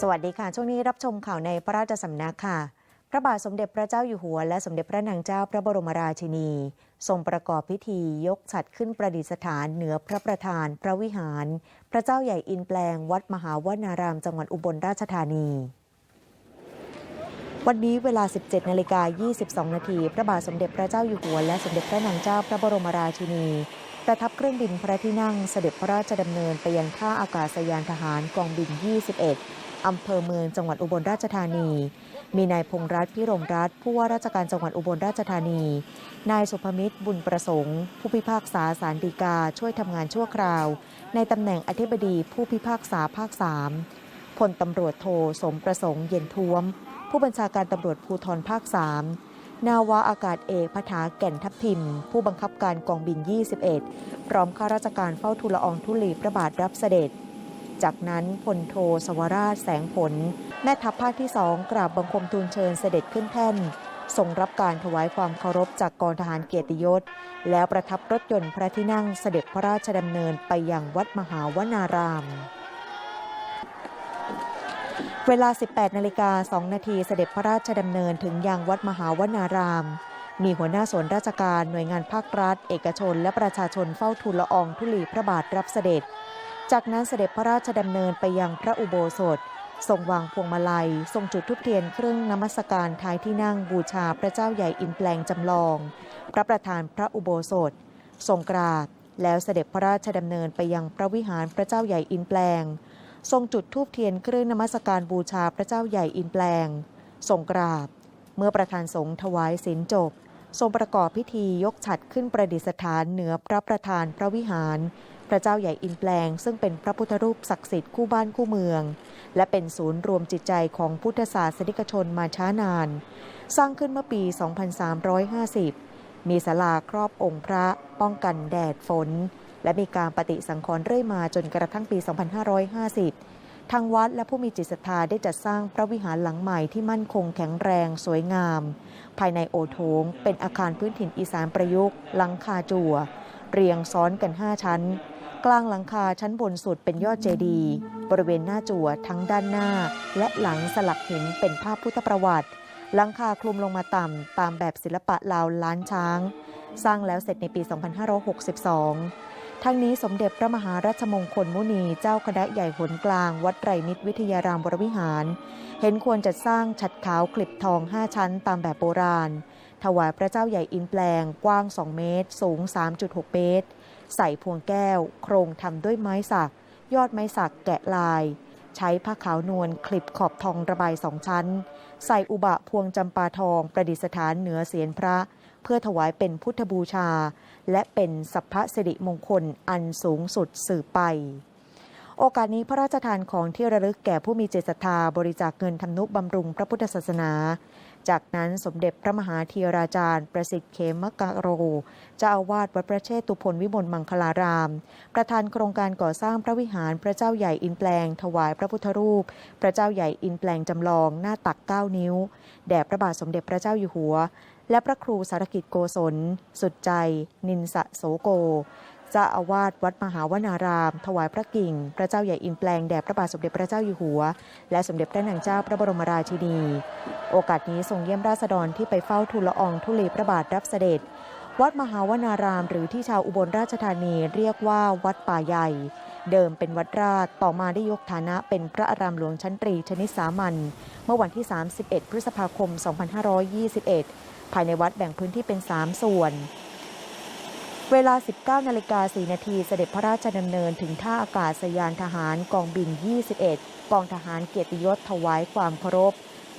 สวัสดีค่ะ ช่วงนี้รับชมข่าวในพระราชสำนักค่ะ พระบาทสมเด็จพระเจ้าอยู่หัว และสมเด็จพระนางเจ้าพระบรมราชินี ทรงประกอบพิธียกฉัดขึ้นประดิษฐานเหนือพระประธาน พระวิหาร พระเจ้าใหญ่อินแปลง วัดมหาวนาราม จังหวัดอุบลราชธานีวันนี้เวลา 17 นาฬิกา 22 นาที พระบาทสมเด็จพระเจ้าอยู่หัว และสมเด็จพระนางเจ้าพระบรมราชินี ประทับเครื่องบินพระที่นั่งเสด็จพระราชดำเนินไปยังท่าอากาศยานทหารกองบิน 21 อำเภอเมืองจังหวัดอุบลราชธานี มีนายพงษ์รัตน์พิรมรัตน์ผู้ว่าราชการจังหวัดอุบลราชธานี นายสุภมิตรบุญประสงค์ ผู้พิพากษาสารดีกาช่วยทำงานชั่วคราว ในตำแหน่งอธิบดีผู้พิพากษาภาค3พลตำรวจโทสมประสงค์เย็นท้วม ผู้บัญชาการตำรวจภูธรภาค3นาวาอากาศเอกพถาแก่นทัพทิม ผู้บังคับการกองบิน 21 พร้อมข้าราชการเฝ้าทูลอองธุลีพระบาทรับเสด็จ จากนั้นพลโทสวราชแสงผล แม่ทัพภาคที่สองกราบบังคมทูลเชิญเสด็จขึ้นแท่นทรงรับการถวายความเคารพจากกองทหารเกียรติยศ แล้วประทับรถยนต์พระที่นั่งเสด็จพระราชดำเนินไปยังวัดมหาวนาราม เวลา 18นาฬิกา2นาทีเสด็จพระราชดำเนินถึงยังวัดมหาวนาราม มีหัวหน้าส่วนราชการหน่วยงานภาครัฐ เอกชน และประชาชนเฝ้าทูลละอองธุลีพระบาทรับเสด็จ จากนั้นเสด็จพระราชดำเนินไปยังพระอุโบสถ ทรงวางพวงมาลัย ทรงจุดทุบเทียนเครื่องนมัสการท้ายที่นั่งบูชาพระเจ้าใหญ่อินแปลงจำลอง พระประธานพระอุโบสถ ทรงกราบแล้วเสด็จพระราชดำเนินไปยังพระวิหารพระเจ้าใหญ่อินแปลง ทรงจุดธูปเทียนเครื่องนมัสการบูชาพระเจ้าใหญ่อินแปลง ทรงกราบ เมื่อประธานสงฆ์ถวายศีลจบ ทรงประกอบพิธียกฉัดขึ้นประดิษฐานเหนือพระประธานพระวิหาร พระเจ้าใหญ่อินแปลง ซึ่งเป็นพระพุทธรูปศักดิ์สิทธิ์คู่บ้านคู่เมือง และเป็นศูนย์รวมจิตใจของพุทธศาสนิกชนมาช้านาน สร้างขึ้นเมื่อปี 2350 มีศาลาครอบองค์พระป้องกันแดดฝน และมีการปฏิสังขรณ์เรื่อยมาจนกระทั่งปี 2550 ทางวัดและผู้มีจิตศรัทธาได้จัดสร้างพระวิหารหลังใหม่ที่มั่นคงแข็งแรงสวยงาม ภายในโอโถง เป็นอาคารพื้นถิ่นอีสานประยุกต์หลังคาจั่วเรียงซ้อนกัน 5 ชั้น กลางหลังคาชั้นบนสุดเป็นยอดเจดีย์บริเวณหน้าจั่วทั้งด้านหน้า และหลังสลักหินเป็นภาพพุทธประวัติ หลังคาคลุมลงมาต่ำตามแบบศิลปะลาวล้านช้าง สร้างแล้วเสร็จในปี 2562 ทั้งนี้สมเด็จพระมหาราชมงคลมุนีเจ้าคณะใหญ่หนกลาง วัดไตรมิตรวิทยารามวรวิหาร เห็นควรจัดสร้างฉัดขาวคลิปทอง 5 ชั้นตามแบบโบราณ ถวายพระเจ้าใหญ่อินแปลงกว้าง 2 เมตร สูง 3.6 เมตร ใส่พวงแก้ว โครงทำด้วยไม้สัก ยอดไม้สักแกะลาย ใช้ผ้าขาวนวลคลิปขอบทองระบายสองชั้น ใส่อุบะพวงจำปาทองประดิษฐานเหนือเสียนพระ เพื่อถวายเป็นพุทธบูชา และเป็นสัพพะสิริมงคลอันสูงสุดสืบไปโอกาสนี้พระราชทานของที่ระลึกแก่ผู้มีเจตศรัทธาบริจาคเงินทำนุบำรุงพระพุทธศาสนา จากนั้นสมเด็จพระมหาธีราจารย์ ประสิทธิ์เขมกะโรเจ้าอาวาสวัดพระเชตุพนวิมลมังคลาราม ประธานโครงการก่อสร้างพระวิหารพระเจ้าใหญ่อินแปลง ถวายพระพุทธรูป พระเจ้าใหญ่อินแปลงจำลองหน้าตัก 9 นิ้ว แด่พระบาทสมเด็จพระเจ้าอยู่หัว และพระครูสารกิจโกศล สุดใจ นินสะโสโก จ้าอาวาสวัดมหาวนาราม ถวายพระกิ่ง พระเจ้าใหญ่อินแปลงแด่พระบาทสมเด็จพระเจ้าอยู่หัว และสมเด็จพระนางเจ้าพระบรมราชินี โอกาสนี้ทรงเยี่ยมราษฎรที่ไปเฝ้าทูลละอองธุลีพระบาทรับเสด็จ วัดมหาวนาราม หรือที่ชาวอุบลราชธานีเรียกว่าวัดป่าใหญ่ เดิมเป็นวัดราชต่อมาได้ยกฐานะเป็นพระอารามหลวงชั้นตรีชนิดสามัญเมื่อวันที่ 31 พฤษภาคม 2521 ภายในวัดแบ่งพื้นที่เป็น 3 ส่วน เวลา 19นาฬิกา4นาทีเสด็จพระราชดำเนินถึงท่าอากาศยานทหารกองบิน 21 กองทหารเกียรติยศถวายความเคารพ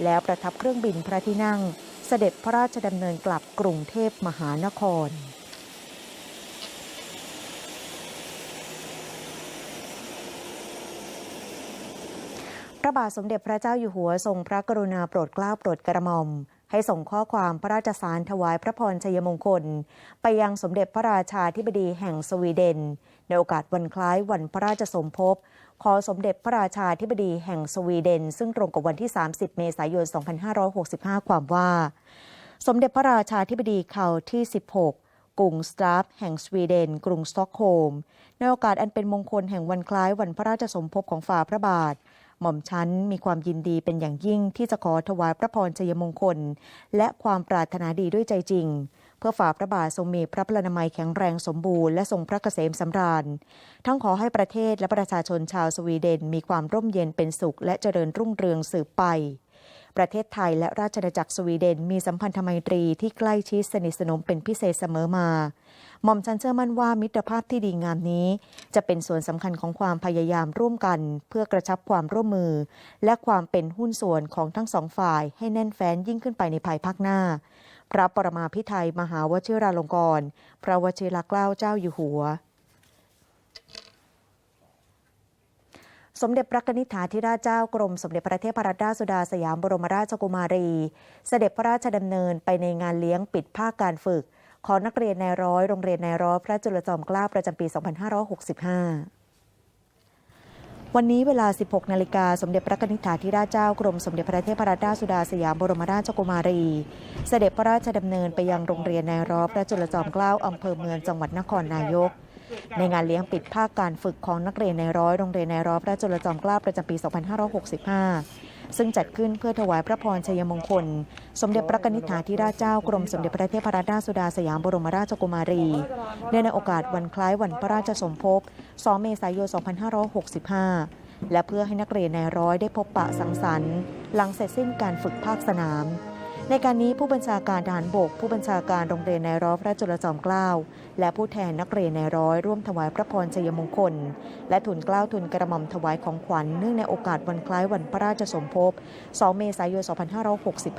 แล้วประทับเครื่องบินพระที่นั่ง เสด็จพระราชดำเนินกลับกรุงเทพมหานครพระบาทสมเด็จพระเจ้าอยู่หัวทรงพระกรุณาโปรดเกล้าโปรดกระหม่อม ให้ส่งข้อความพระราชสารถวายพระพรชัยมงคล ไปยังสมเด็จพระราชาธิบดีแห่งสวีเดน ในโอกาสวันคล้ายวันพระราชสมภพขอสมเด็จพระราชาธิบดีแห่งสวีเดน ซึ่งตรงกับวันที่ 30 เมษายน 2565 ความว่า สมเด็จพระราชาธิบดีเขาที่ 16กรุงสตราฟแห่งสวีเดน กรุงสต็อกโฮล์มในโอกาสอันเป็นมงคลแห่งวันคล้ายวันพระราชสมภพของฝ่าพระบาท หม่อมชั้นมีความยินดีเป็นอย่างยิ่งที่จะขอถวายพระพรชัยมงคล และความปรารถนาดีด้วยใจจริง เพื่อฝ่าพระบาททรงมีพระพลานามัยแข็งแรงสมบูรณ์และทรงพระเกษมสำราญ ทั้งขอให้ประเทศและประชาชนชาวสวีเดนมีความร่มเย็นเป็นสุขและเจริญรุ่งเรืองสืบไป ประเทศไทยและราชอาณาจักรสวีเดน มีสัมพันธไมตรีที่ใกล้ชิดสนิทสนมเป็นพิเศษเสมอมาหม่อมฉันเชื่อมั่นว่ามิตรภาพที่ดีงามนี้ จะเป็นส่วนสำคัญของความพยายามร่วมกัน เพื่อกระชับความร่วมมือ และความเป็นหุ้นส่วนของทั้งสองฝ่ายให้แน่นแฟ้นยิ่งขึ้นไปในภายภาคหน้า พระปรมาภิไธยมหาวชิราลงกรณ์พระวชิรเกล้าเจ้าอยู่หัว สมเด็จพระนิษฐาธิราชเจ้ากรม สมเด็จพระเทพรัตนราชสุดาสยามบรมราชกุมารี เสด็จพระราชดำเนินไปในงานเลี้ยงปิดภาคการฝึก ของนักเรียนนายร้อยโรงเรียนนายร้อยพระจุลจอมเกล้าประจำปี 2565วันนี้เวลา 16 นาฬิกา สมเด็จพระนิษฐาธิราชเจ้ากรม สมเด็จพระเทพรัตนราชสุดาสยามบรมราชกุมารี เสด็จพระราชดำเนินไปยังโรงเรียนนายร้อยพระจุลจอมเกล้าอำเภอเมืองจังหวัดนครนายก ในงานเลี้ยงปิดภาคการฝึกของนักเรียนในร้อยโรงเรียนในร้อยพระจุลจอมเกล้าประจำปี 2565 ซึ่งจัดขึ้นเพื่อถวายพระพรชัยมงคล สมเด็จพระกนิษฐาธิราชเจ้ากรมสมเด็จพระเทพรัตนราชสุดาสยามบรมราชกุมารีเนื่องในโอกาสวันคล้ายวันพระราชสมภพ 2 เมษายน 2565 และเพื่อให้นักเรียนในร้อยได้พบปะสังสรรค์ หลังเสร็จสิ้นการฝึกภาคสนาม ในการนี้ผู้บัญชาการทหารบก ผู้บัญชาการโรงเรียนในร้อยพระจุลจอมเกล้าและผู้แทนนักเรียนในร้อยร่วมถวายพระพรชัยมงคล และทุนเกล้าทุนกระหม่อมถวายของขวัญเนื่องในโอกาสวันคล้ายวันพระราชสมภพ 2 เมษายน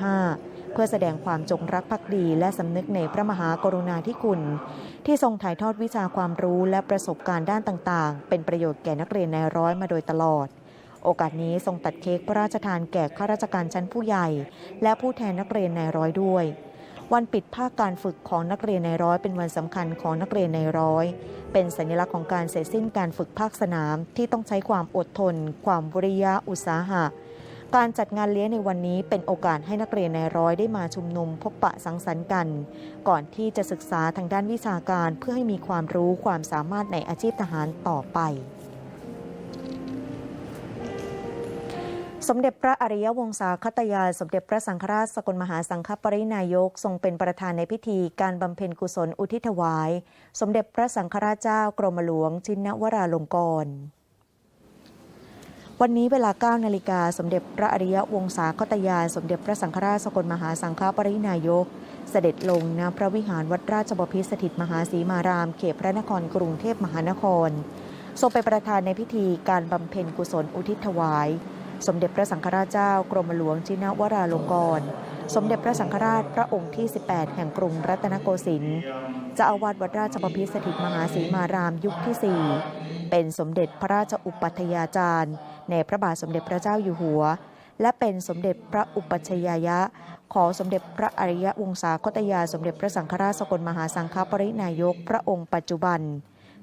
2565 เพื่อแสดงความจงรักภักดี และสำนึกในพระมหากรุณาธิคุณ ที่ทรงถ่ายทอดวิชาความรู้และประสบการณ์ด้านต่าง ๆ เป็นประโยชน์แก่นักเรียนในร้อยมาโดยตลอด โอกาสนี้ทรงตัดเค้กพระราชทานแก่ข้าราชการชั้นผู้ใหญ่ และผู้แทนนักเรียนในร้อยด้วย วันปิดภาคการฝึกของนักเรียนในร้อย เป็นวันสำคัญของนักเรียนในร้อย เป็นสัญลักษณ์ของการเสร็จสิ้นการฝึกภาคสนามที่ต้องใช้ความอดทน ความวิริยะอุตสาหะ การจัดงานเลี้ยงในวันนี้เป็นโอกาสให้นักเรียนในร้อยได้มาชุมนุมพบปะสังสรรค์กัน ก่อนที่จะศึกษาทางด้านวิชาการเพื่อให้มีความรู้ความสามารถในอาชีพทหารต่อไป สมเด็จพระอริยวงศาคตยา สมเด็จพระสังฆราชสกลมหาสังฆปรินายกทรงเป็นประธานในพิธีการบำเพ็ญกุศลอุทิศถวาย สมเด็จพระสังฆราชเจ้ากรมหลวงชินวราลงกรณ์วันนี้เวลา 9 นาฬิกาสมเด็จพระอริยวงศาคตยาน สมเด็จพระสังฆราชสกลมหาสังฆปรินายก เสด็จลงณพระวิหารวัดราชบพิตรสถิตมหาสีมาราม เขตพระนครกรุงเทพมหานคร ทรงเป็นประธานในพิธีการบำเพ็ญกุศลอุทิศถวาย สมเด็จพระสังฆราชเจ้ากรมหลวงชินวราลงกรณ์สมเด็จพระสังฆราชพระองค์ที่ 18 แห่งกรุงรัตนโกสินทร์จ้าอาวาสวัดราชบพิสถิตมหาสีมารามยุคที่ 4 เป็นสมเด็จพระราชอุปัฏยาจารย์ ในพระบาทสมเด็จพระเจ้าอยู่หัว และเป็นสมเด็จพระอุปัชยายะ ของสมเด็จพระอริยวงศาคตยา สมเด็จพระสังฆราชสกลมหาสังฆปรินายกพระองค์ปัจจุบัน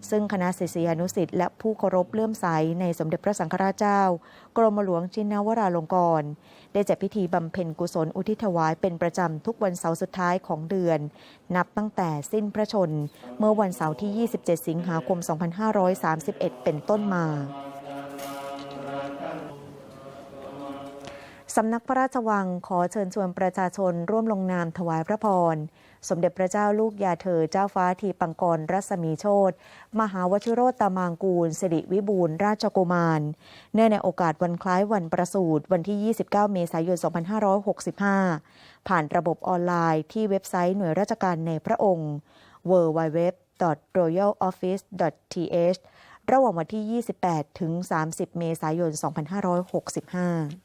ซึ่งคณะศิษยานุสิตและผู้เคารพเลื่อมใสในสมเด็จพระสังฆราชเจ้า กรมหลวงชินวราลงกรณ์ได้จัดพิธีบำเพ็ญกุศลอุทิศถวายเป็นประจำทุกวันเสาร์สุดท้ายของเดือน นับตั้งแต่สิ้นพระชน เมื่อวันเสาร์ที่ 27 สิงหาคม 2531 เป็นต้นมา สำนักพระราชวังขอเชิญชวนประชาชนร่วมลงนามถวายพระพร สมเด็จพระเจ้าลูกยาเธอเจ้าฟ้าทีปังกรรัศมีโชตมหาวชิโรตมางกูลสิริวิบูรณราชกุมาร เนื่องในโอกาสวันคล้ายวันประสูติวันที่ 29 เมษายน 2565 ผ่านระบบออนไลน์ที่เว็บไซต์หน่วยราชการในพระองค์ www.royaloffice.th ระหว่างวันที่ 28 ถึง 30 เมษายน 2565